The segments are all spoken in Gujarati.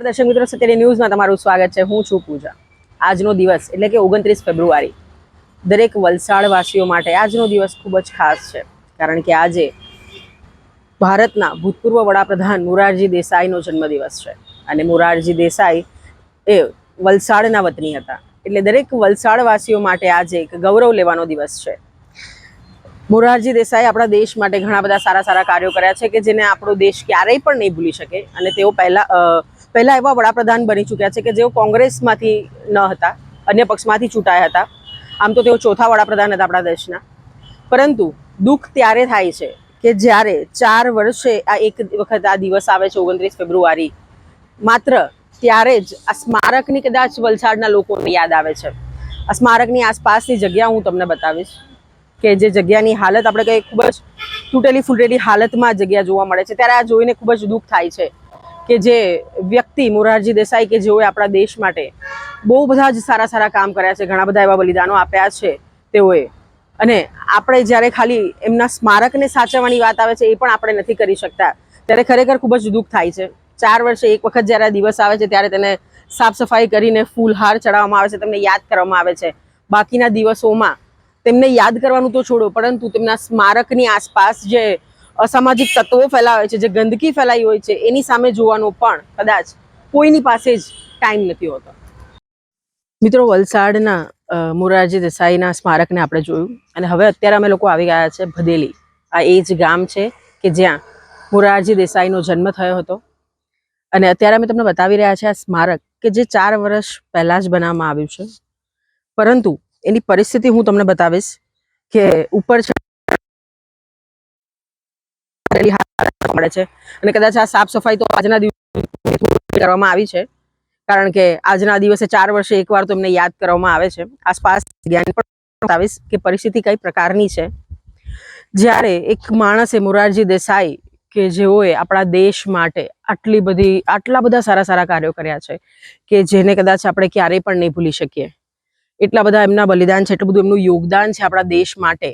દર્શક મિત્રો, સત્યની ન્યૂઝમાં તમારું સ્વાગત છે. હું છું પૂજા. આજનો દિવસ, એટલે કે ઓગણત્રીસ ફેબ્રુઆરી, દરેક વલસાડવાસીઓ માટે આજનો દિવસ ખૂબ જ ખાસ છે. કારણ કે આજે ભારતના ભૂતપૂર્વ વડાપ્રધાન મોરારજી દેસાઈનો જન્મદિવસ છે. અને મોરારજી દેસાઈ એ વલસાડના વતની હતા. એટલે દરેક વલસાડવાસીઓ માટે આજે એક ગૌરવ લેવાનો દિવસ છે. મોરારજી દેસાઈ આપણા દેશ માટે ઘણા બધા સારા સારા કાર્યો કર્યા છે કે જેને આપણો દેશ ક્યારેય પણ નહીં ભૂલી શકે. અને તેઓ પહેલા પહેલા એવા વડાપ્રધાન બની ચૂક્યા છે કે જેઓ કોંગ્રેસમાંથી ન હતા, અન્ય પક્ષમાંથી ચૂંટાયા હતા. આમ તો તેઓ ચોથા વડાપ્રધાન હતા આપણા દેશના. પરંતુ દુઃખ ત્યારે થાય છે કે જ્યારે ચાર વર્ષે આ એક વખત આ દિવસ આવે છે ઓગણત્રીસ ફેબ્રુઆરી, માત્ર ત્યારે જ આ સ્મારકની કદાચ વલસાડના લોકોને યાદ આવે છે. આ સ્મારકની આસપાસની જગ્યા હું તમને બતાવીશ કે જે જગ્યાની હાલત આપણે કંઈ ખૂબ જ તૂટેલી ફૂટેલી હાલતમાં જગ્યા જોવા મળે છે. ત્યારે આ જોઈને ખૂબ જ દુઃખ થાય છે. કે જે વ્યક્તિ મોરારજી દેસાઈ કે જેઓએ આપણા દેશ માટે બહુ બધા જ સારા સારા કામ કર્યા છે, ઘણા બધા એવા બલિદાનો આપ્યા છે તેઓએ. અને આપણે જ્યારે ખાલી એમના સ્મારકને સાચવવાની વાત આવે છે એ પણ આપણે નથી કરી શકતા. ત્યારે ખરેખર ખૂબ જ દુઃખ થાય છે. ચાર વર્ષે એક વખત જ્યારે દિવસ આવે છે ત્યારે તેને સાફ સફાઈ કરીને ફૂલહાર ચડાવવામાં આવે છે, તેમને યાદ કરવામાં આવે છે. બાકીના દિવસોમાં તેમને યાદ કરવાનું તો છોડો, પરંતુ તેમના સ્મારકની આસપાસ જે અસામાજિક તત્વો ફેલાવે છે, જે ગંદકી ફેલાઈ હોય છે, એની સામે જોવાનો પણ કદાચ કોઈની પાસે જ ટાઈમ નથી હોતો. મિત્રો, વલસાડના મોરારજી દેસાઈના સ્મારકને આપણે જોયું અને હવે અત્યારે અમે લોકો આવી ગયા છે ભદેલી. આ એ જ ગામ છે કે જ્યાં મોરારજી દેસાઈનો જન્મ થયો હતો. અને અત્યારે અમે તમને બતાવી રહ્યા છે આ સ્મારક કે જે ચાર વર્ષ પહેલાં જ બનાવવામાં આવ્યું છે. પરંતુ એની પરિસ્થિતિ હું તમને બતાવીશ કે ઉપર છે રહેલી મળે છે. અને કદાચ આ સાફ સફાઈ તો આજના દિવસે કરવામાં આવી છે. કારણ કે આજના દિવસે ચાર વર્ષે એકવાર તો એમને યાદ કરવામાં આવે છે. આસપાસ આવીશ કે પરિસ્થિતિ કઈ પ્રકારની છે. જ્યારે એક માણસે મોરારજી દેસાઈ કે જેઓએ આપણા દેશ માટે આટલી બધી, આટલા બધા સારા સારા કાર્યો કર્યા છે કે જેને કદાચ આપણે ક્યારેય પણ નહીં ભૂલી શકીએ. એટલા બધા એમના બલિદાન છે, એટલું બધું એમનું યોગદાન છે આપણા દેશ માટે.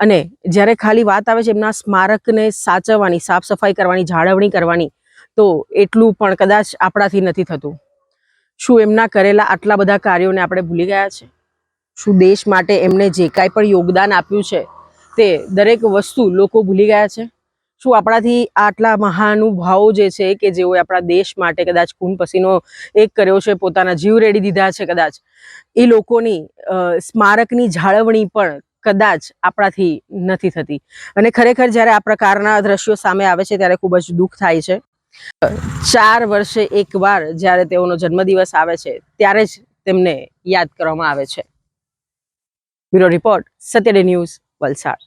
અને જ્યારે ખાલી વાત આવે છે એમના સ્મારકને સાચવવાની, સાફ સફાઈ કરવાની, જાળવણી કરવાની, તો એટલું પણ કદાચ આપણાથી નથી થતું. શું એમના કરેલા આટલા બધા કાર્યોને આપણે ભૂલી ગયા છે? શું દેશ માટે એમણે જે કાંઈ પણ યોગદાન આપ્યું છે, તે દરેક વસ્તુ લોકો ભૂલી ગયા છે? શું આપણાથી આટલા મહાનુભાવો જે છે કે જેઓએ આપણા દેશ માટે કદાચ ખૂન પસીનો એક કર્યો છે, પોતાના જીવ રેડી દીધા છે કદાચ, એ લોકોની સ્મારકની જાળવણી પણ કદાચ આપણાથી નથી થતી. અને ખરેખર જ્યારે આ પ્રકારના દ્રશ્યો સામે આવે છે, ત્યારે ખૂબ જ દુઃખ થાય છે. ચાર વર્ષે એકવાર જ્યારે તેઓનો જન્મદિવસ આવે છે, ત્યારે જ તેમને યાદ કરવામાં આવે છે. Bureau report, Satyaday news Valsad.